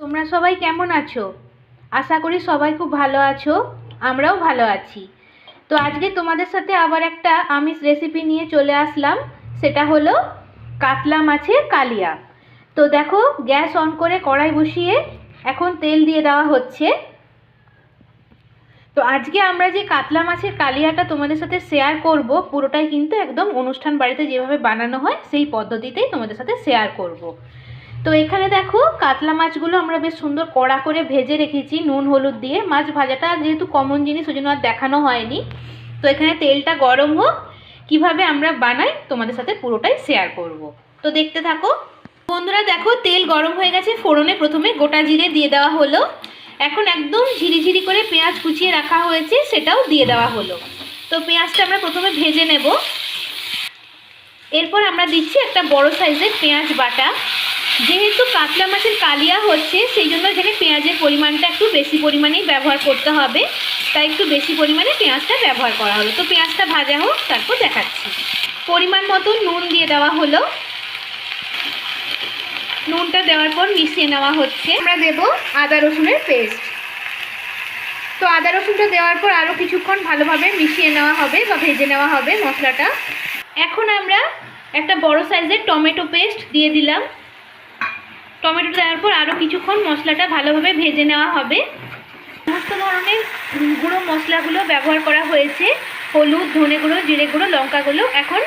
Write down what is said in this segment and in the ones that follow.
তোমরা সবাই কেমন আছো? আশা করি সবাই খুব ভালো আছো, আমরাও ভালো আছি। তো আজকে তোমাদের সাথে আবার একটা আমিষ রেসিপি নিয়ে চলে আসলাম, সেটা হলো কাতলা মাছের কালিয়া। তো দেখো, গ্যাস অন করে কড়াই বসিয়ে এখন তেল দিয়ে দেওয়া হচ্ছে। তো আজকে আমরা যে কাতলা মাছের কালিয়াটা তোমাদের সাথে শেয়ার করব, পুরোটাই কিন্তু একদম অনুষ্ঠান বাড়িতে যেভাবে বানানো হয়, সেই পদ্ধতিতেই তোমাদের সাথে শেয়ার করব। তো এখানে দেখো কাতলা মাছগুলো আমরা বেশ সুন্দর কড়া করে ভেজে রেখেছি, নুন, হলুদ দিয়ে। মাছ ভাজাটা যেহেতু কমন জিনিস, ওই জন্য আর দেখানো হয়নি। তো এখানে তেলটা গরম হোক, কীভাবে আমরা বানাই তোমাদের সাথে পুরোটাই শেয়ার করব। তো দেখতে থাকো। বন্ধুরা দেখো, তেল গরম হয়ে গেছে, ফোড়নে প্রথমে গোটা জিরে দিয়ে দেওয়া হলো। এখন একদম ঝিরিঝিরি করে পেঁয়াজ কুচিয়ে রাখা হয়েছে, সেটাও দিয়ে দেওয়া হলো। তো পেঁয়াজটা আমরা প্রথমে ভেজে নেব। এরপর আমরা দিচ্ছি একটা বড় সাইজের পেঁয়াজ বাটা। যেহেতু কাতলা মাছের কালিয়া হচ্ছে, সেই জন্য এখানে পেঁয়াজের পরিমাণটা একটু বেশি পরিমাণেই ব্যবহার করতে হবে। তাই একটু বেশি পরিমাণে পেঁয়াজটা ব্যবহার করা হলো। তো পেঁয়াজটা ভাজা হোক, তারপর দেখাচ্ছি। পরিমাণ মতো নুন দিয়ে দেওয়া হলো। নুনটা দেওয়ার পর মিশিয়ে নেওয়া হচ্ছে। আমরা দেব আদা রসুনের পেস্ট। তো আদা রসুনটা দেওয়ার পর আরও কিছুক্ষণ ভালোভাবে মিশিয়ে নেওয়া হবে বা ভেজে নেওয়া হবে মশলাটা। এখন আমরা একটা বড় সাইজের টমেটো পেস্ট দিয়ে দিলাম। টমেটো দেওয়ার পর আরও কিছুক্ষণ মশলাটা ভালোভাবে ভেজে নেওয়া হবে। সমস্ত ধরনের গুঁড়ো মশলাগুলো ব্যবহার করা হয়েছে। হলুদ, ধনে গুঁড়ো, জিরে গুঁড়ো, লঙ্কা গুঁড়ো। এখন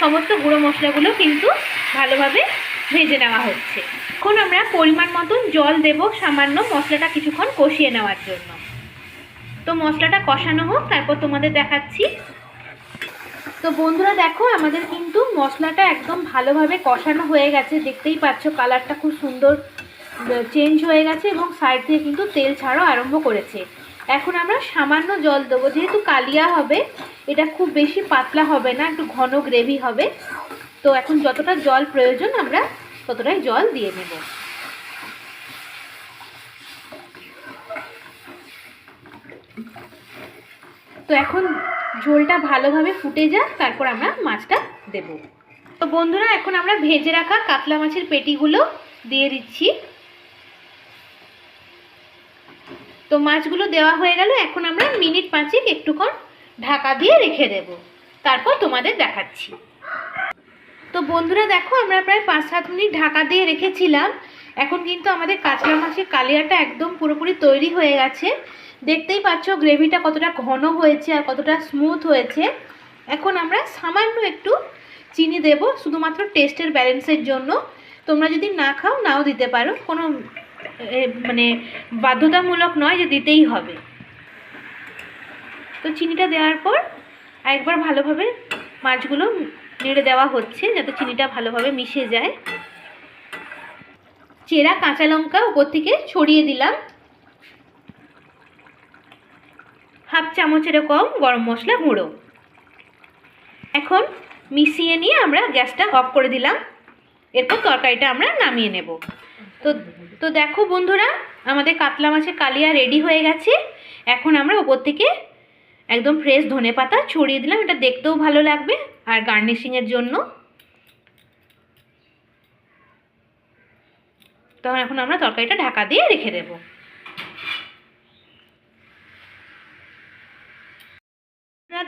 সমস্ত গুঁড়ো মশলাগুলো কিন্তু ভালোভাবে ভেজে নেওয়া হচ্ছে। এখন আমরা পরিমাণ মতন জল দেব সামান্য মশলাটা কিছুক্ষণ কষিয়ে নেওয়ার জন্য। তো মশলাটা কষানো হোক, তারপর তোমাদের দেখাচ্ছি। তো বন্ধুরা দেখো, আমাদের কিন্তু মশলাটা একদম ভালোভাবে কষানো হয়ে গেছে। দেখতেই পাচ্ছ, কালারটা খুব সুন্দর চেঞ্জ হয়ে গেছে এবং সাইড দিয়ে কিন্তু তেল ছাড়াও আরম্ভ করেছে। এখন আমরা সামান্য জল দেবো, যেহেতু কালিয়া হবে, এটা খুব বেশি পাতলা হবে না, একটু ঘন গ্রেভি হবে। তো এখন যতটা জল প্রয়োজন, আমরা ততটাই জল দিয়ে নেব। তো এখন ঝোলটা ভালোভাবে ফুটে যাক, তারপর আমরা মাছটা দেব। তো বন্ধুরা, এখন আমরা ভেজে রাখা কাতলা মাছের পেটিগুলো দিয়ে দিচ্ছি। তো মাছগুলো দেওয়া হয়ে গেল, এখন আমরা মিনিট পাঁচেক একটুক্ষণ ঢাকা দিয়ে রেখে দেব। তারপর তোমাদের দেখাচ্ছি। তো বন্ধুরা, দেখো, আমরা প্রায় পাঁচ সাত মিনিট ঢাকা দিয়ে রেখেছিলাম। এখন কিন্তু আমাদের কাঁচলা মাছের কালিয়াটা একদম পুরোপুরি তৈরি হয়ে গেছে। দেখতেই পাচ্ছ গ্রেভিটা কতটা ঘন হয়েছে আর কতটা স্মুথ হয়েছে। এখন আমরা সামান্য একটু চিনি দেব, শুধুমাত্র টেস্টের ব্যালেন্সের জন্য। তোমরা যদি না খাও, নাও দিতে পারো। কোনো মানে বাধ্যতামূলক নয় যে দিতেই হবে। তো চিনিটা দেওয়ার পর একবার ভালোভাবে মাছগুলো নেড়ে দেওয়া হচ্ছে, যাতে চিনিটা ভালোভাবে মিশে যায়। চেরা কাঁচা লঙ্কা উপর থেকে ছড়িয়ে দিলাম। হাফ চামচ এরকম গরম মশলা গুঁড়ো। এখন মিশিয়ে নিয়ে আমরা গ্যাসটা অফ করে দিলাম। এরপর তরকারিটা আমরা নামিয়ে নেব। তো তো দেখো বন্ধুরা, আমাদের কাতলা মাছের কালিয়া রেডি হয়ে গেছে। এখন আমরা ওপর থেকে একদম ফ্রেশ ধনে পাতা ছড়িয়ে দিলাম। এটা দেখতেও ভালো লাগবে আর গার্নিশিংয়ের জন্য। তখন এখন আমরা তরকারিটা ঢাকা দিয়ে রেখে দেব।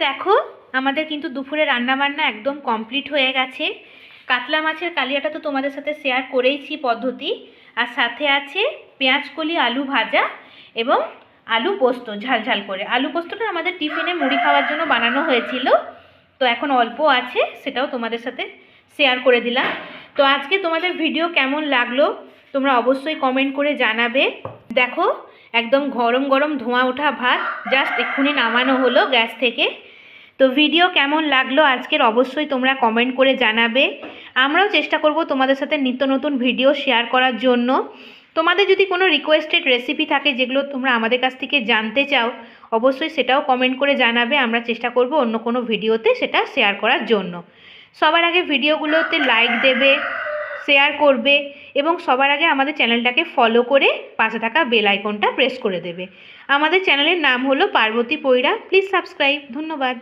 দেখো, আমাদের কিন্তু দুপুরে রান্নাবান্না একদম কমপ্লিট হয়ে গেছে। কাতলা মাছের কালিয়াটা তো তোমাদের সাথে শেয়ার করেইছি পদ্ধতি। আর সাথে আছে পেঁয়াজ কলি, আলু ভাজা এবং আলু পোস্ত, ঝাল ঝাল করে। আলু পোস্তটা আমাদের টিফিনে মুড়ি খাওয়ার জন্য বানানো হয়েছিল। তো এখন অল্প আছে, সেটাও তোমাদের সাথে শেয়ার করে দিলাম। তো আজকে তোমাদের ভিডিও কেমন লাগল, তোমরা অবশ্যই কমেন্ট করে জানাবে। দেখো একদম গরম গরম ধোঁয়া ওঠা ভাত জাস্ট এক্ষুনি নামানো হলো গ্যাস থেকে। তো ভিডিও কেমন লাগল আজকের অবশ্যই তোমরা কমেন্ট করে জানাবে। আমরাও চেষ্টা করব তোমাদের সাথে নিত্য নতুন ভিডিও শেয়ার করার জন্য। তোমাদের যদি কোনো রিকোয়েস্টেড রেসিপি থাকে যেগুলো তোমরা আমাদের কাছ থেকে জানতে চাও, অবশ্যই সেটাও কমেন্ট করে জানাবে। আমরা চেষ্টা করব অন্য কোনো ভিডিওতে সেটা শেয়ার করার জন্য। সবার আগে ভিডিওগুলোতে লাইক দেবে শেয়ার করবে এবং সবার আগে আমাদের চ্যানেলটাকে ফলো করে পাশে থাকা বেল আইকনটা প্রেস করে দেবে। আমাদের চ্যানেলের নাম হলো পার্বতী পৈরা। প্লিজ সাবস্ক্রাইব ধন্যবাদ।